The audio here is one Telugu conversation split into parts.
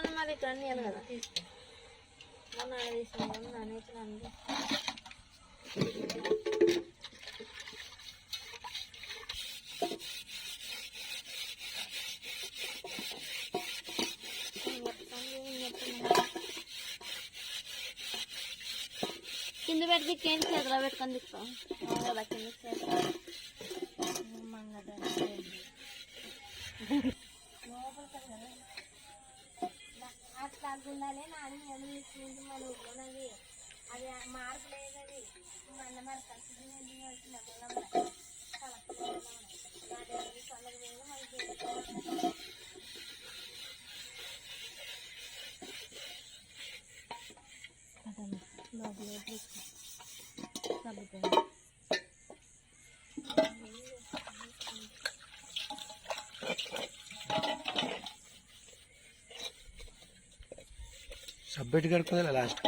కానీ మరి ఇక్కడ అనియాలి కదా. మొన్న తీసుకున్నాను నానేసినాను కింద పెట్టి కేంద్ర చేతిలో పెట్టుకొని తిప్పుతాం. కదా కింద చేతిలో. సబ్బెట్టి కడుక్కుందా లాస్ట్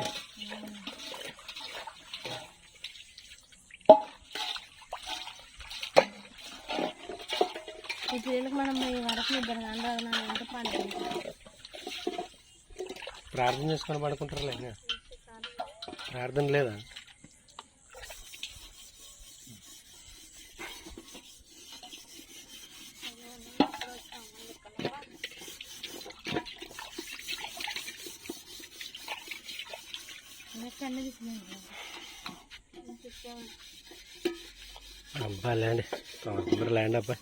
ఈ పిల్లలకు మనం ఈ వరకు పండుగ ప్రార్థన చేసుకొని పడుకుంటారు లేదా ప్రార్థన లేదా? అబ్బా ల్యాండ్ తొందర ల్యాండ్ అబ్బా.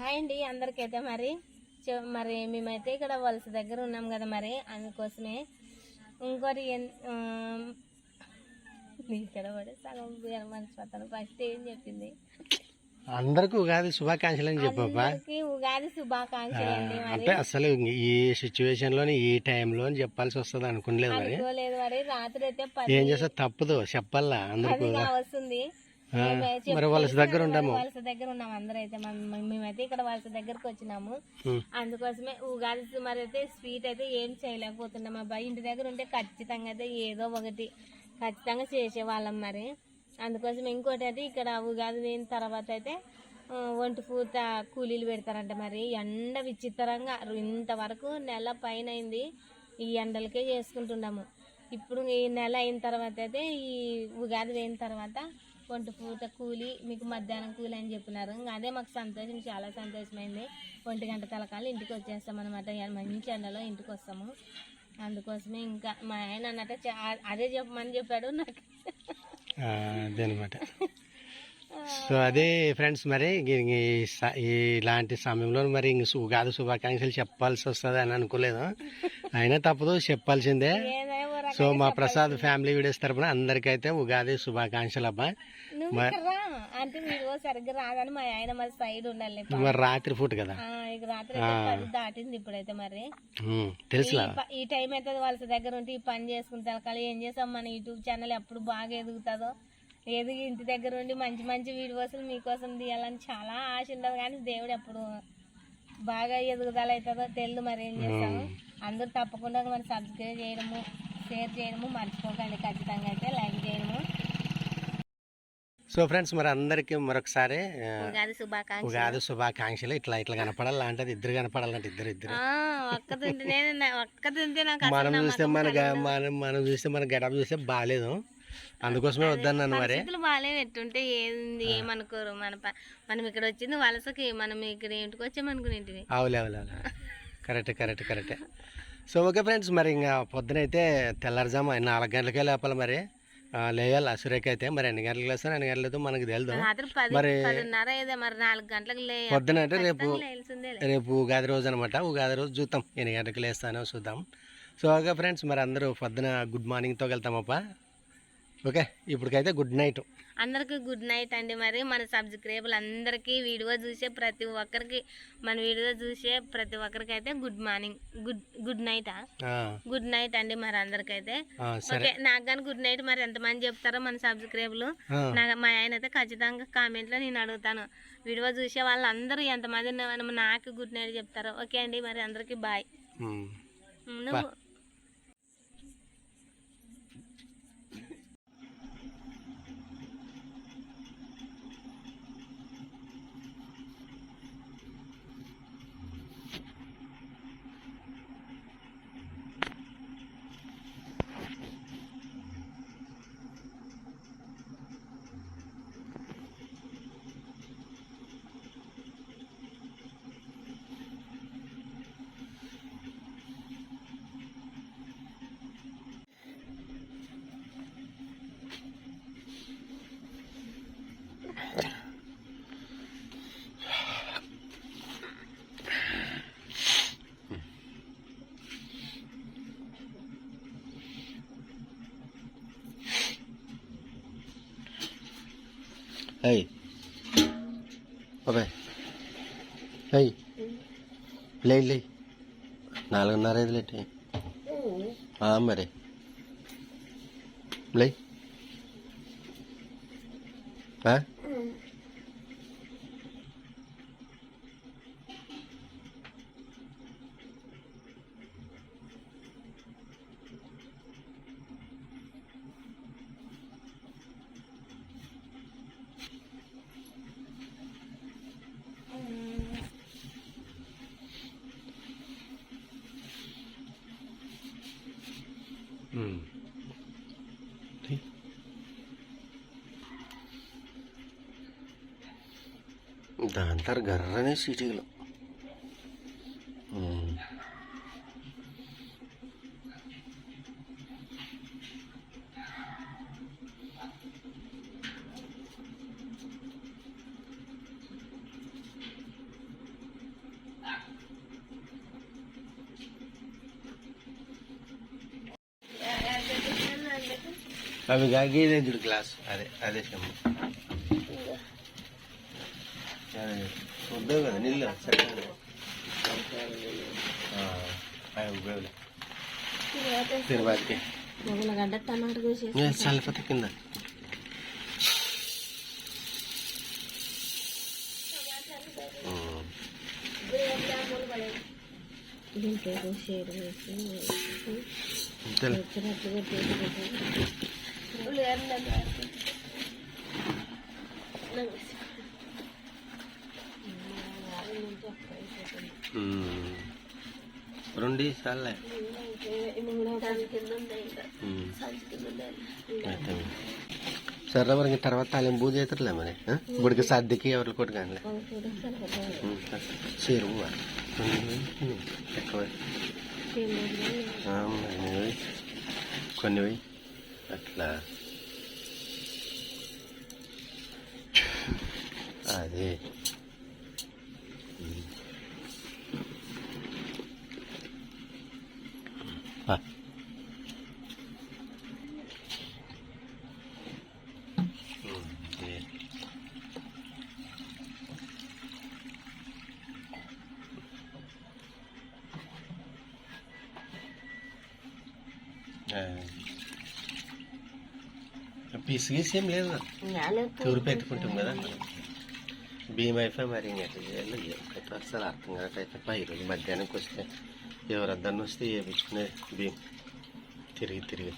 హాయ్ అండి అందరికైతే మరి. మరి మేమైతే ఇక్కడ వలస దగ్గర ఉన్నాం కదా మరి అందుకోసమే ఇంకోటి ఇక్కడ పడే సగం మర్చిపోతాను. ఫస్ట్ ఏం చెప్పింది? అందరికీ ఉగాది శుభాకాంక్షలు అని చెప్పబ్బా ఉగాది శుభాకాంక్షలు అంటే అసలు ఈ సిచ్యువేషన్లోని ఈ టైంలో చెప్పాల్సి వస్తుంది అనుకోలేదు మరి. రాత్రి అయితే ఏం చేస్తా తప్పదు చెప్పాలా? అందరికి వస్తుంది మరి వలస దగ్గర ఉండము. వలస దగ్గర ఉన్నాం అందరూ అయితే మన- మేమైతే ఇక్కడ వలస దగ్గరకు వచ్చినాము. అందుకోసమే ఉగాది మరి అయితే స్వీట్ అయితే ఏం చేయలేకపోతున్నాం. అబ్బాయి ఇంటి దగ్గర ఉంటే ఖచ్చితంగా అయితే ఏదో ఒకటి ఖచ్చితంగా చేసేవాళ్ళం మరి. అందుకోసం ఇంకోటి అయితే ఇక్కడ ఉగాది అయిన తర్వాత అయితే ఒంటి పూత కూలీలు పెడతారంట మరి. ఎండ విచిత్రంగా ఇంతవరకు నెల పైన అయింది. ఈ ఎండలకే చేసుకుంటున్నాము. ఇప్పుడు ఈ నెల అయిన తర్వాత అయితే ఈ ఉగాది అయిన తర్వాత ఒంటి పూట కూలి మీకు మధ్యాహ్నం కూలి అని చెప్పినారు. ఇంకా అదే మాకు సంతోషం చాలా సంతోషమైంది. ఒంటి గంట తలకాలు ఇంటికి వచ్చేస్తాం అనమాట మంచి ఎండలో ఇంటికి వస్తాము. అందుకోసమే ఇంకా మా ఆయన అన్నట్టు అదే చెప్పమని చెప్పాడు నాకు. అదనమాట. సో అదే ఫ్రెండ్స్ మరి ఇలాంటి సమయంలో మరి ఉగాది శుభాకాంక్షలు చెప్పాల్సి వస్తుంది అని అనుకోలేదు. అయినా తప్పదు చెప్పాల్సిందే. సో మా ప్రసాద్ ఫ్యామిలీ వీడియోస్ తరపున అందరికైతే ఉగాది శుభాకాంక్షలు అబ్బా. అంటే మీరు సరిగ్గా రాగానే మా ఆయన మరి సైడ్ ఉండాలి. మరి రాత్రి పూట కదా? రాత్రి దాటింది ఇప్పుడైతే మరి. తెలుసులా? ఈ టైం అయితే వాళ్ళ దగ్గర ఉంటే ఈ పని చేసుకుని తలకాలి ఏం చేస్తాం? మన యూట్యూబ్ ఛానల్ ఎప్పుడు బాగా ఎదుగుతుందో. ఎదిగి ఇంటి దగ్గర ఉండి మంచి మంచి వీడియోస్లు మీకోసం తీయాలని చాలా ఆశ ఉండదు. కానీ దేవుడు ఎప్పుడు బాగా ఎదుగుదల అవుతుందో తెలియదు మరి ఏం చేస్తాము. అందరూ తప్పకుండా మరి సబ్స్క్రైబ్ చేయడము షేర్ చేయడము మర్చిపోకండి ఖచ్చితంగా అయితే లైక్ చేయడము. సో ఫ్రెండ్స్ మరి అందరికీ మరొకసారి ఉగాది శుభాకాంక్ష ఉగాది శుభాకాంక్షలు. ఇట్లా ఇట్లా కనపడాలంటే అది ఇద్దరు కనపడాలంటే ఇద్దరు ఇద్దరు. మనం చూస్తే మన. మనం మనం చూస్తే మన గడప చూస్తే బాగాలేదు. అందుకోసమే వద్దన్నాను మరి. బాగాలేవు ఎట్టుంటే ఏంది ఏమనుకోరు. మన మనం ఇక్కడ వచ్చింది వలసకి మనం ఇక్కడ ఇంటికి వచ్చామనుకునేటివి. అవులే అవులే. కరెక్ట్ కరెక్ట్ కరెక్టే. సో ఓకే ఫ్రెండ్స్ మరి ఇంకా పొద్దునైతే తెల్లారుజాము నాలుగు గంటలకే లేపాలి మరి? ఆ, లేయాలి? అసురేకి అయితే మరి ఎన్ని గంటలకు లేస్తాను ఎన్ని గంటలకు మనకు పది మరి పొద్దున అంటే రేపు రేపు ఉగాది రోజు అనమాట ఉగాది రోజు చూద్దాం ఎన్ని గంటలకు లేస్తానో చూద్దాం. సో ఓకే ఫ్రెండ్స్ మరి అందరూ పొద్దున గుడ్ మార్నింగ్తో వెళ్తామప్ప. ఓకే ఇప్పటికైతే గుడ్ నైట్ అందరికి గుడ్ నైట్ అండి మరి. మన సబ్స్క్రైబర్లు అందరికీ వీడియో చూసే ప్రతి ఒక్కరికి మన వీడియో చూసే ప్రతి ఒక్కరికి అయితే గుడ్ మార్నింగ్ గుడ్ గుడ్ నైటా గుడ్ నైట్ అండి మరి అందరికైతే. ఓకే నాకు కానీ గుడ్ నైట్ మరి. ఎంతమంది చెప్తారో మన సబ్స్క్రైబర్లు నాకు మా ఆయన అయితే ఖచ్చితంగా కామెంట్లో నేను అడుగుతాను. వీడియో చూసే వాళ్ళందరూ ఎంతమంది నాకు గుడ్ నైట్ చెప్తారు. ఓకే అండి మరి అందరికీ బాయ్. నువ్వు అయ్యి బాబాయ్ అయ్యి లే లే నాలుగున్నర ఐదు లేట్ మరి లే దాని తర్వాత గర్రనే సిటీలో. అవి గీదే చూడు గ్లాస్ అదే అదే చెమ్మ అదే వద్దావు కదా నీళ్ళు సరిగ్గా ఉపయోగలే తిరుపతికి గడ్డ టమాటా కోసి చల్లపతి కింద ఉమ్. దీంట్లో షేర్ వేసి అంతేలే వచ్చినట్టుగా చేసి ఉమ్. రెండు చాలే అయితే సరే మరి తర్వాత తాలింపు పూజ అవుతారులే మరి గుడికి సర్దికి ఎవరికి కొట్టు కానీ చేరువు ఎక్కువ. కొన్ని అట్లా. అదే ఉమ్. ఆ. ఉమ్, అదే. ఆ. పీస్ గీస్ ఏం లేదు టూర్ పెట్టుకుంటాం కదా భీమ్ అయిపోయి మరి ఇంకట్లా చేయాలి? ఒకటి అసలు? అర్థం కాకైతే ఈరోజు మధ్యాహ్నంకి వస్తే ఎవరద్దన్న వస్తే వేయించుకునే భీమ్. తిరిగి తిరిగి.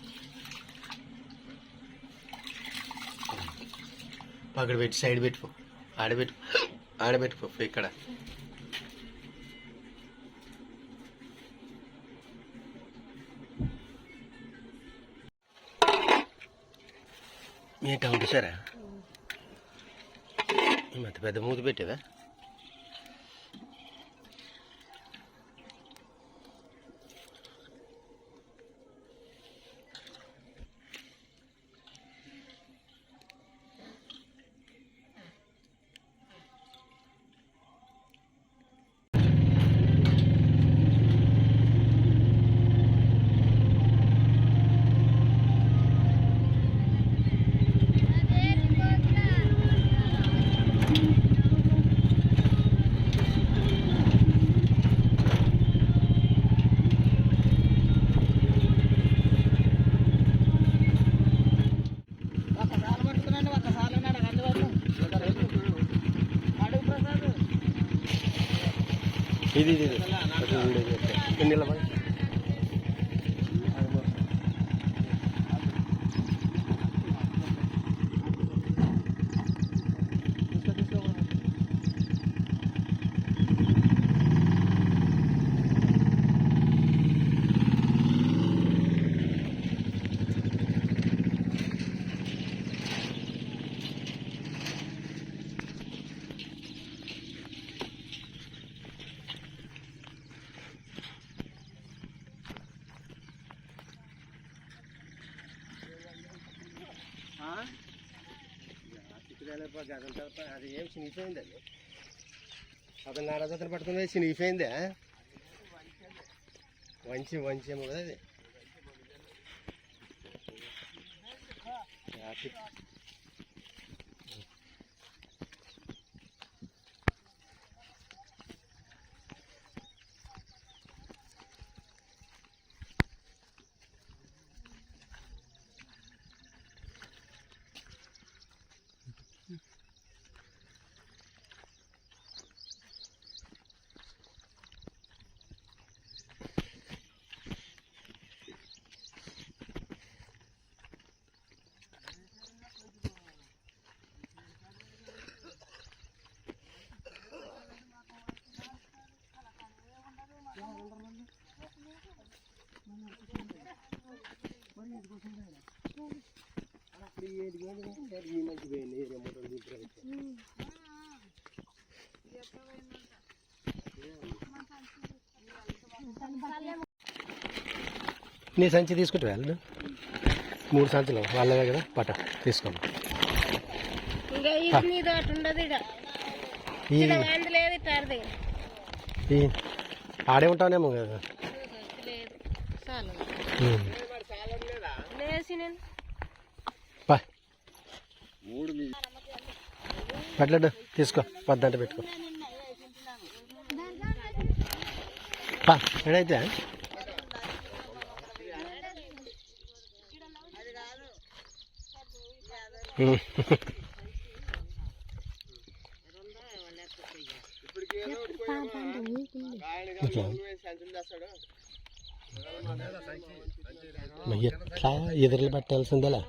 పగడబెట్టి పెట్టి సైడ్ పెట్టుకో. ఆడబెట్టుకో ఆడబెట్టుకో ఇక్కడ. మీకు ఉంటుసారా సరే పెద్ద మూతి పెట్టేవా? ఇది ఇది ఇది. అటు వీడియో చేస్తే. అది ఏం చినిగిపోయింది అది అతను నారదతను పట్టుకున్నది చినిగిపోయిందే వంచి వంచి ఏమో కదా అది నీ సంచి తీసుకుంటే వెళ్ళు మూడు సంచులు వాళ్ళవే కదా? పట్ట తీసుకోండి ఆడే ఉంటానేమో కదా? నేను. పట్లడు తీసుకో పద్దంట పెట్టుకో. ఎడైతే? ఉమ్. ఎట్లా ఎదురులు పెట్టాల్సిందేలా?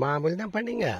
మామూలు దంపండి ఇంకా?